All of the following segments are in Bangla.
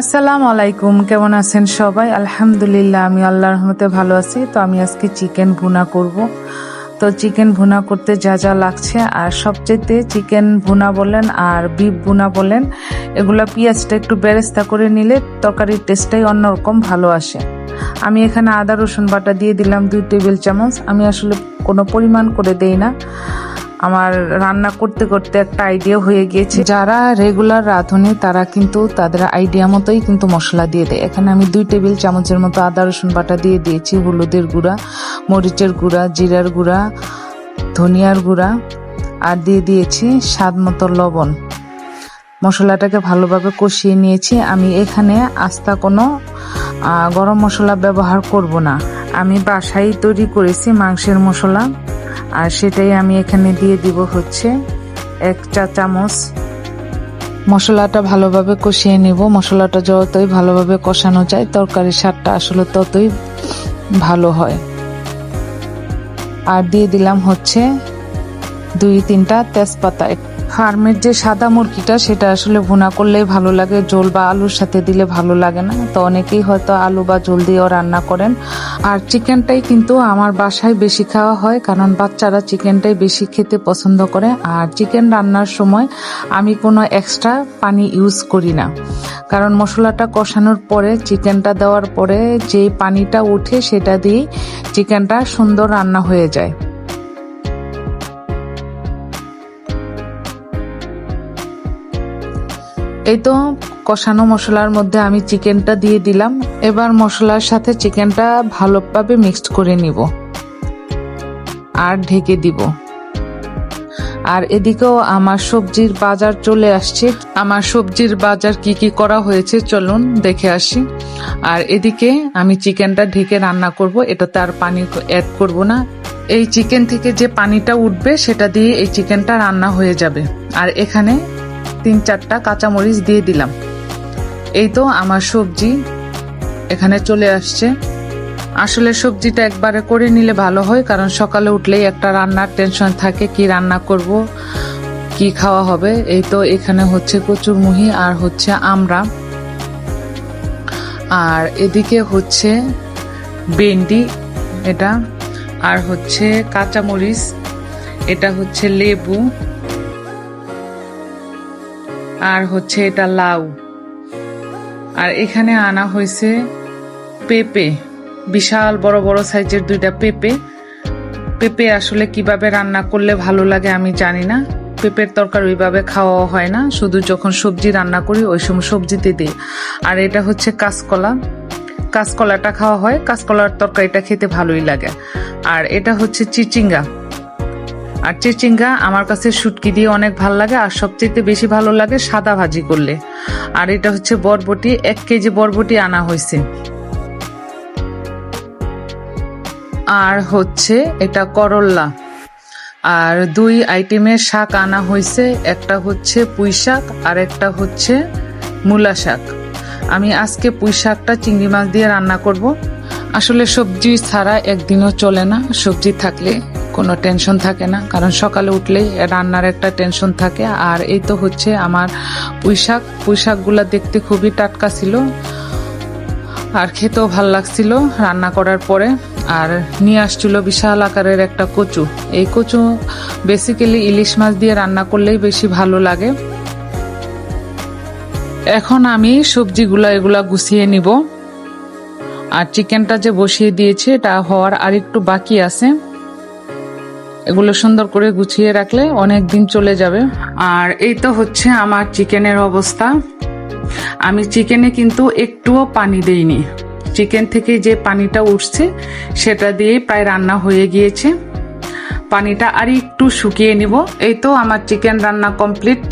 আসসালামু আলাইকুম, কেমন আছেন সবাই? আলহামদুলিল্লাহ, আমি আল্লাহর রহমতে ভালো আছি। তো আমি আজকে চিকেন ভুনা করব। তো চিকেন ভুনা করতে যা যা লাগছে, আর সবচেয়ে চিকেন ভুনা বলেন আর বিফ ভুনা বলেন, এগুলো পেঁয়াজটা একটু বেরেস্তা করে নিলে তরকারির টেস্টটাই অন্যরকম ভালো আসে। আমি এখানে আদা, রসুন বাটা দিয়ে দিলাম দুই টেবিল চামচ। আমি আসলে কোনো পরিমাণ করে দেই না। আমার রান্না করতে করতে একটা আইডিয়া হয়ে গিয়েছে। যারা রেগুলার রাঁধুনি, তারা কিন্তু তাদের আইডিয়া মতোই কিন্তু মশলা দিয়ে দেয়। এখানে আমি দুই টেবিল চামচের মতো আদা, রসুন বাটা দিয়ে দিয়েছি, হলুদের গুঁড়া, মরিচের গুঁড়া, জিরার গুঁড়া, ধনিয়ার গুঁড়া, আর দিয়ে দিয়েছি স্বাদ মতো লবণ। মশলাটাকে ভালোভাবে কষিয়ে নিয়েছি। আমি এখানে আস্তা কোনো গরম মশলা ব্যবহার করব না। আমি বাসায় তৈরি করেছি মাংসের মশলা। আর সেটাই আমি এখানে দিয়ে দিব হচ্ছে এক চা চামচ। মশলাটা ভালোভাবে কষিয়ে নিব। মশলাটা যতই ভালোভাবে কষানো যায়, তরকারির স্বাদটা আসলে ততই ভালো হয়। আর দিয়ে দিলাম হচ্ছে দুই তিনটা তেজপাতা ফার্মের যে সাদা মুরগিটা, সেটা আসলে ভুনা করলেই ভালো লাগে। জোল বা আলুর সাথে দিলে ভালো লাগে না। তো অনেকেই হয়তো আলু বা জোল দিয়েও রান্না করেন। আর চিকেনটাই কিন্তু আমার বাসায় বেশি খাওয়া হয়, কারণ বাচ্চারা চিকেনটাই বেশি খেতে পছন্দ করে। আর চিকেন রান্নার সময় আমি কোনো এক্সট্রা পানি ইউজ করি না। কারণ মশলাটা কষানোর পরে, চিকেনটা দেওয়ার পরে যে পানিটা উঠে সেটা দিয়েই চিকেনটা সুন্দর রান্না হয়ে যায়। এই তো কষানো মশলার মধ্যে আমি চিকেনটা দিয়ে দিলাম। এবার মশলার সাথে চিকেনটা ভালোভাবে মিক্সড করে নিব। আর ঢেকে দিব। আর এদিকেও আমার সবজির বাজার চলে আসছে। আমার সবজির বাজার কি কি করা হয়েছে চলুন দেখে আসি। আর এদিকে আমি চিকেনটা ঢেকে রান্না করব। এটাতে আর পানি অ্যাড করব না। এই চিকেন থেকে যে পানিটা উঠবে, সেটা দিয়ে এই চিকেনটা রান্না হয়ে যাবে। আর এখানে তিন চারটা কাঁচামরিচ দিয়ে দিলাম। এই তো আমার সবজি এখানে চলে আসছে। আসলে সবজিটা একবারে করে নিলে ভালো হয়, কারণ সকালে উঠলেই একটা রান্নার টেনশন থাকে, কি রান্না করব, কি খাওয়া হবে। এই তো এখানে হচ্ছে কচুর মুহি আর হচ্ছে আমরা। আর এদিকে হচ্ছে ভেন্ডি এটা, আর হচ্ছে কাঁচামরিচ, এটা হচ্ছে লেবু। আর হচ্ছে এটা লাউ। আর এখানে আনা হয়েছে পেঁপে। বিশাল বড় বড় সাইজের দুইটা পেঁপে। পেঁপে আসলে কীভাবে রান্না করলে ভালো লাগে আমি জানি না। পেঁপের তরকারি ওইভাবে খাওয়া হয় না। শুধু যখন সবজি রান্না করি, ওই সময় সবজিতে দিই। আর এটা হচ্ছে কাঁচকলা। কাঁচকলাটা খাওয়া হয়। কাঁচকলার তরকারিটা খেতে ভালোই লাগে। আর এটা হচ্ছে চিচিঙ্গা। আর চিচিঙ্গা আমার কাছে শুটকি দিয়ে অনেক ভালো লাগে, আর সবচেয়ে বেশি ভালো লাগে সাদা ভাজি করলে। আর এটা হচ্ছে বরবটি, এক কেজি বরবটি আনা হয়েছে। আর হচ্ছে এটা করল্লা আর দুই আইটেমের শাক আনা হয়েছে, একটা হচ্ছে পুঁই শাক আর একটা হচ্ছে মূলা শাক। আমি আজকে পুঁই শাকটা চিংড়ি মাছ দিয়ে রান্না করব। আসলে সবজি ছাড়া একদিনও চলে না, সবজি থাকলে কোনো টেনশন থাকে না। কারণ সকালে উঠলেই রান্নার একটা টেনশন থাকে। আর এই তো হচ্ছে আমার পুঁই শাক পুঁই দেখতে খুবই টাটকা ছিল। আর খেতেও ভালো লাগছিল রান্না করার পরে। আর নিয়ে আসছিল বিশাল আকারের একটা কচু। এই কচু বেসিক্যালি ইলিশ মাছ দিয়ে রান্না করলেই বেশি ভালো লাগে। এখন আমি সবজিগুলা এগুলা গুছিয়ে নিব। আর চিকেনটা যে বসিয়ে দিয়েছে, এটা হওয়ার আর একটু বাকি আছে। এগুলো সুন্দর করে গুছিয়ে রাখলে অনেক দিন চলে যাবে। আর এই তো হচ্ছে আমার চিকেনের অবস্থা। আমি চিকেনে কিন্তু একটুও পানি দেইনি। চিকেন থেকে যে পানিটা উঠছে, সেটা দিয়ে প্রায় রান্না হয়ে গিয়েছে। পানিটা আর একটু শুকিয়ে নিব। এই তো আমার চিকেন রান্না কমপ্লিট।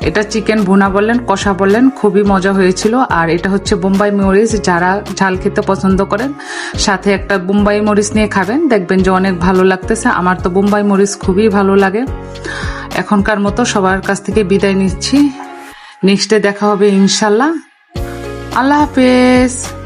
এটা চিকেন ভুনা বললেন, কষা বললেন, খুবই মজা হয়েছিল। আর এটা হচ্ছে বোম্বাই মরিচ, যারা ঝাল খেতে পছন্দ করেন, সাথে একটা বোম্বাই মরিচ নিয়ে খাবেন। দেখবেন যে অনেক ভালো লাগতেছে। আমার তো বোম্বাই মরিচ খুবই ভালো লাগে। এখনকার মতো সবার কাছ থেকে বিদায় নিচ্ছি। নেক্সটে দেখা হবে ইনশাল্লাহ। আল্লাহ হাফেজ।